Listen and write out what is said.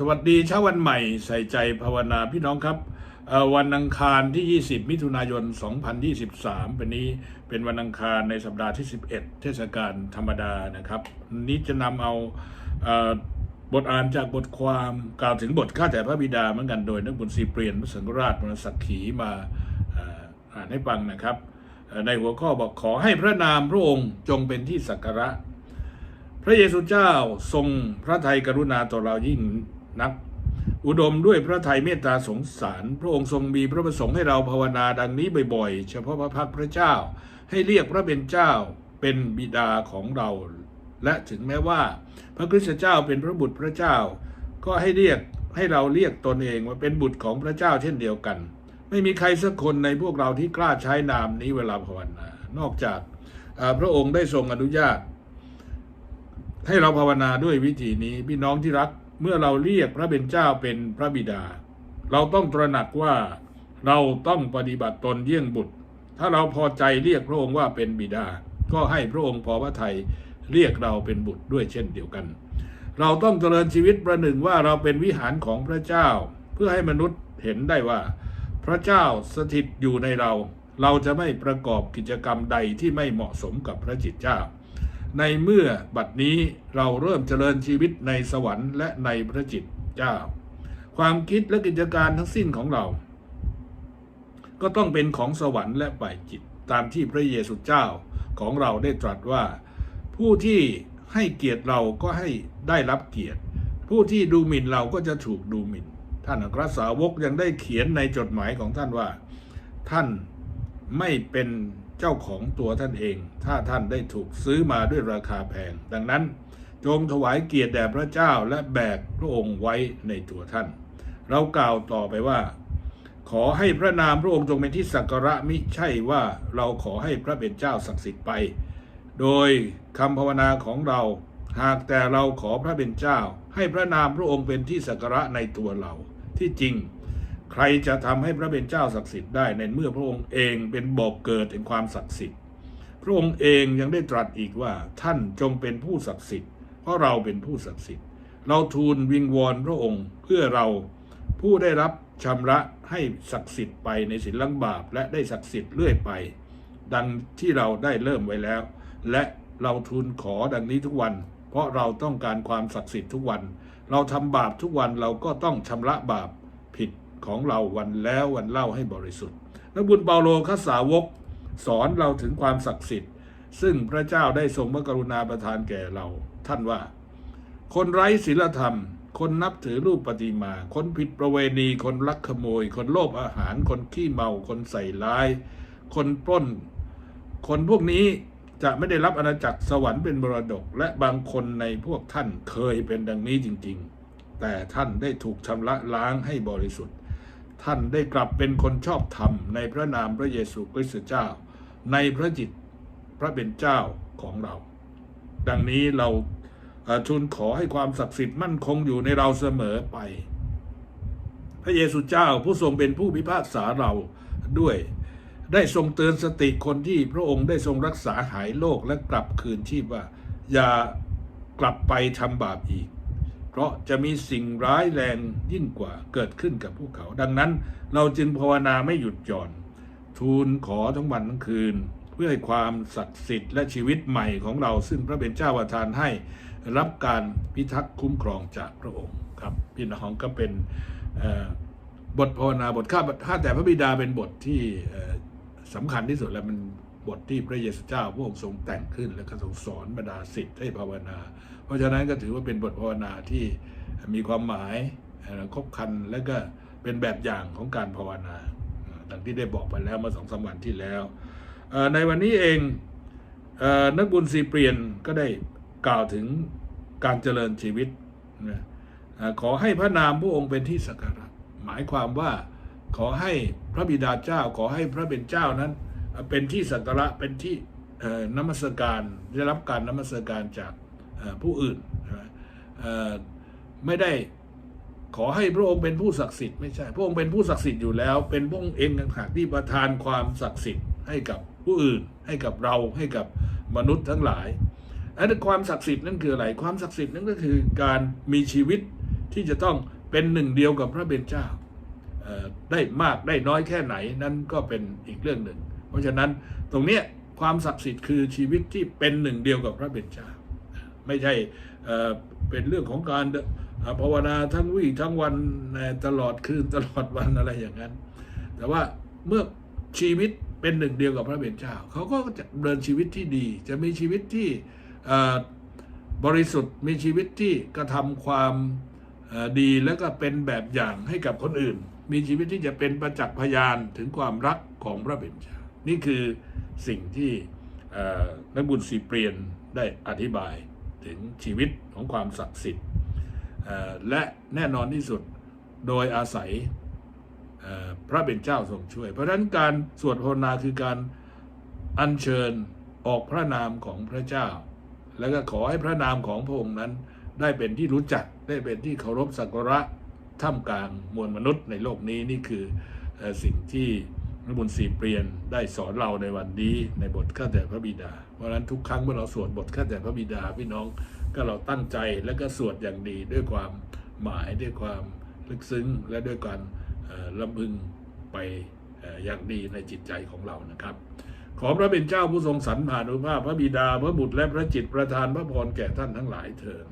สวัสดีเช้าวันใหม่ใส่ใจภาวนาพี่น้องครับวันอังคารที่ 20 มิถุนายน 2023 เป็นนี้เป็นวันอังคารในสัปดาห์ที่ 11 เทศกาลธรรมดานะครับ นี้จะนำเอาเอบทอ่านจากบทความกล่าวถึงบทข้าแต่พระบิดาเหมือนกันโดยนักบุญศรีเปลี่ยนพระสังฆราชมรสักขีมาอ่านให้ฟังนะครับ ในหัวข้อบอกขอให้พระนามพระองค์จงเป็นที่สักการะ พระเยซูเจ้าทรงพระทัยกรุณาต่อเรายิ่ง นัก อุดมด้วยพระทัยเมตตาสงสาร พระองค์ทรงมีพระประสงค์ให้เราภาวนาดังนี้บ่อยๆ เฉพาะพระพักตร์พระเจ้า ให้เรียกพระเป็นเจ้าเป็นบิดาของเรา และถึงแม้ว่า พระคริสตเจ้าเป็นพระบุตรพระเจ้า ก็ให้เรียกให้เราเรียกตนเองว่าเป็นบุตรของพระเจ้าเช่นเดียวกัน ไม่มีใครสักคนในพวกเราที่กล้าใช้นามนี้เวลาภาวนานอกจากพระองค์ได้ทรงอนุญาต ให้เราภาวนาด้วยวิธีนี้พี่น้องที่รัก เมื่อเราเรียกพระเป็นเจ้าเป็นพระบิดา เราต้องตระหนักว่าเราต้องปฏิบัติตนเยี่ยงบุตร ถ้าเราพอใจเรียกพระองค์ว่าเป็นบิดา ก็ให้พระองค์พอพระทัยเรียกเราเป็นบุตรด้วยเช่นเดียวกัน เราต้องเจริญชีวิตประหนึ่งว่าเราเป็นวิหารของพระเจ้า เพื่อให้มนุษย์เห็นได้ว่า พระเจ้าสถิตอยู่ในเรา เราจะไม่ประกอบกิจกรรมใดที่ไม่เหมาะสมกับพระจิตเจ้า ในเมื่อบัดนี้เราเริ่มเจริญชีวิตในสวรรค์และในพระจิตเจ้า ความคิดและกิจการทั้งสิ้นของเรา ก็ต้องเป็นของสวรรค์และฝ่ายจิตตามที่พระเยซูเจ้าของเราได้ตรัสว่า ผู้ที่ให้เกียรติเราก็ให้ได้รับเกียรติ ผู้ที่ดูหมิ่นเราก็จะถูกดูหมิ่น ท่านอัครสาวกยังได้เขียนในจดหมายของท่านว่า ท่านไม่เป็น เจ้าของตัวท่านเอง ถ้าท่านได้ถูกซื้อมาด้วยราคาแพง ดังนั้น จงถวายเกียรติแด่พระเจ้าและแบกพระองค์ไว้ในตัวท่าน เรากล่าวต่อไปว่า ขอให้พระนามพระองค์จงเป็นที่สักการะมิใช่ว่าเราขอให้พระเป็นเจ้าศักดิ์สิทธิ์ไป โดยคำภาวนาของเรา หากแต่เราขอพระเป็นเจ้า ให้พระนามพระองค์เป็นที่สักการะในตัวเรา ที่จริง ใครจะทำให้พระเป็นเจ้าศักดิ์สิทธิ์ได้ในเมื่อพระองค์เองเป็นบอกเกิดแห่งความศักดิ์สิทธิ์ พระองค์เองยังได้ตรัสอีกว่าท่านจงเป็นผู้ศักดิ์สิทธิ์ เพราะเราเป็นผู้ศักดิ์สิทธิ์ เราทูลวิงวอนพระองค์เพื่อเราผู้ได้รับชำระให้ศักดิ์สิทธิ์ไปในศีลลังบาป และได้ศักดิ์สิทธิ์เรื่อยไป ดังที่เราได้เริ่มไว้แล้ว และเราทูลขอดังนี้ทุกวัน เพราะเราต้องการความศักดิ์สิทธิ์ทุกวัน เราทำบาปทุกวันเราก็ต้องชำระบาปผิด ของเราวันแล้ววันเล่าให้บริสุทธิ์นักบุญเปาโลข้าสาวกสอนเราถึงความศักดิ์สิทธิ์ ซึ่งพระเจ้าได้ทรงพระกรุณาประทานแก่เรา ท่านว่า คนไร้ศีลธรรม คนนับถือรูปปฏิมา คนผิดประเวณี คนลักขโมย คนโลภอาหาร คนขี้เมา คนใส่ร้าย คนปล้น คนพวกนี้จะไม่ได้รับอาณาจักรสวรรค์เป็นมรดก และบางคนในพวกท่านเคยเป็นดังนี้จริง ๆ แต่ท่านได้ถูกชำระล้างให้บริสุทธิ์ ท่านได้กลับเป็นคนชอบธรรมในพระนามพระเยซูคริสต์เจ้า ในพระจิตพระเป็นเจ้าของเรา ดังนี้เราทูลขอให้ความศักดิ์สิทธิ์มั่นคงอยู่ในเราเสมอไป พระเยซูเจ้าผู้ทรงเป็นผู้พิพากษาเราด้วยได้ทรงเตือนสติคนที่พระองค์ได้ทรงรักษาหายโรคและกลับคืนชีพว่า อย่ากลับไปทำบาปอีก เพราะจะมีสิ่งร้ายแรงยิ่งกว่าเกิดขึ้นกับพวกเขา ดังนั้นเราจึงภาวนาไม่หยุดหย่อน ทูลขอทั้งวันทั้งคืน เพื่อให้ความศักดิ์สิทธิ์และชีวิตใหม่ของเราซึ่งพระเป็นเจ้าประทานให้รับการพิทักษ์คุ้มครองจากพระองค์ครับพี่น้องก็เป็นบทภาวนาบทข้าข้าแต่พระบิดาเป็นบทที่สำคัญที่สุดและมัน บทที่พระเยซูเจ้าพระองค์ทรงแต่งขึ้น และก็ทรงสอนบรรดาศิษย์ให้ภาวนา เพราะฉะนั้นก็ถือว่าเป็นบทภาวนาที่มีความหมายครบคันและก็เป็นแบบอย่างของการภาวนาดังที่ได้บอกไปแล้วเมื่อสองสามวันที่แล้ว ในวันนี้เองนักบุญสีเปลี่ยนก็ได้กล่าวถึงการเจริญชีวิต ขอให้พระนามพระองค์เป็นที่สักการะหมายความว่าขอให้พระบิดาเจ้าขอให้พระเป็นเจ้านั้น เป็นที่สักการะเป็นที่นมัสการได้รับการนมัสการจากผู้อื่นไม่ได้ขอให้พระองค์เป็นผู้ศักดิ์สิทธิ์ไม่ใช่พระองค์เป็นผู้ศักดิ์สิทธิ์อยู่แล้ว เป็นพระองค์เองต่างหากที่ประทานความศักดิ์สิทธิ์ให้กับผู้อื่น ให้กับเราให้กับมนุษย์ทั้งหลายอันนั้นความศักดิ์สิทธิ์นั่นคืออะไร ความศักดิ์สิทธิ์นั่นก็คือการมีชีวิตที่จะต้องเป็นหนึ่งเดียวกับพระเบญเจ้าได้มากได้น้อยแค่ไหนนั่นก็เป็นอีกเรื่องหนึ่ง ราะฉะนั้นตรงเนี้ยความศักดิ์สิทธิ์คือชีวิตที่เป็นหนึ่งเดียวกับพระเบญจาไม่ใช่เป็นเรื่องของการภาวนาทั้งวี่ทั้งวันตลอดคืนตลอดวันอะไรอย่างนั้น แต่ว่าเมื่อชีวิตเป็นหนึ่งเดียวกับพระเบญจาเขาก็จะเดินชีวิตที่ดี จะมีชีวิตที่บริสุทธิ์มีชีวิตที่กระทำความดีแล้วก็เป็นแบบอย่างให้กับคนอื่น มีชีวิตที่จะเป็นประจักษ์พยานถึงความรักของพระเบญจา นี่คือสิ่งที่นักบุญสีเปรียนได้อธิบายถึงชีวิตของความศักดิ์สิทธิ์และแน่นอนที่สุดโดยอาศัยพระเป็นเจ้าทรงช่วย เพราะฉะนั้นการสวดภาวนาคือการอัญเชิญออกพระนามของพระเจ้า แล้วก็ขอให้พระนามของพระองค์นั้น ได้เป็นที่รู้จักได้เป็นที่เคารพสักการะท่ามกลางมวลมนุษย์ในโลกนี้นี่คือสิ่งที่ พระบุญสีเปลี่ยนได้สอนเราในวันนี้ในบทข้าแต่พระบิดา เพราะฉะนั้นทุกครั้งเมื่อเราสวดบทข้าแต่พระบิดาพี่น้องก็เราตั้งใจแล้วก็สวดอย่างดีด้วยความหมายด้วยความลึกซึ้งและด้วยการลำพึงไปอย่างดีในจิตใจของเรานะครับ ขอพระเป็นเจ้าผู้ทรงสรรผ่านุภาพพระบิดาพระบุตรและพระจิตประทานพระพรแก่ท่านทั้งหลายเถิด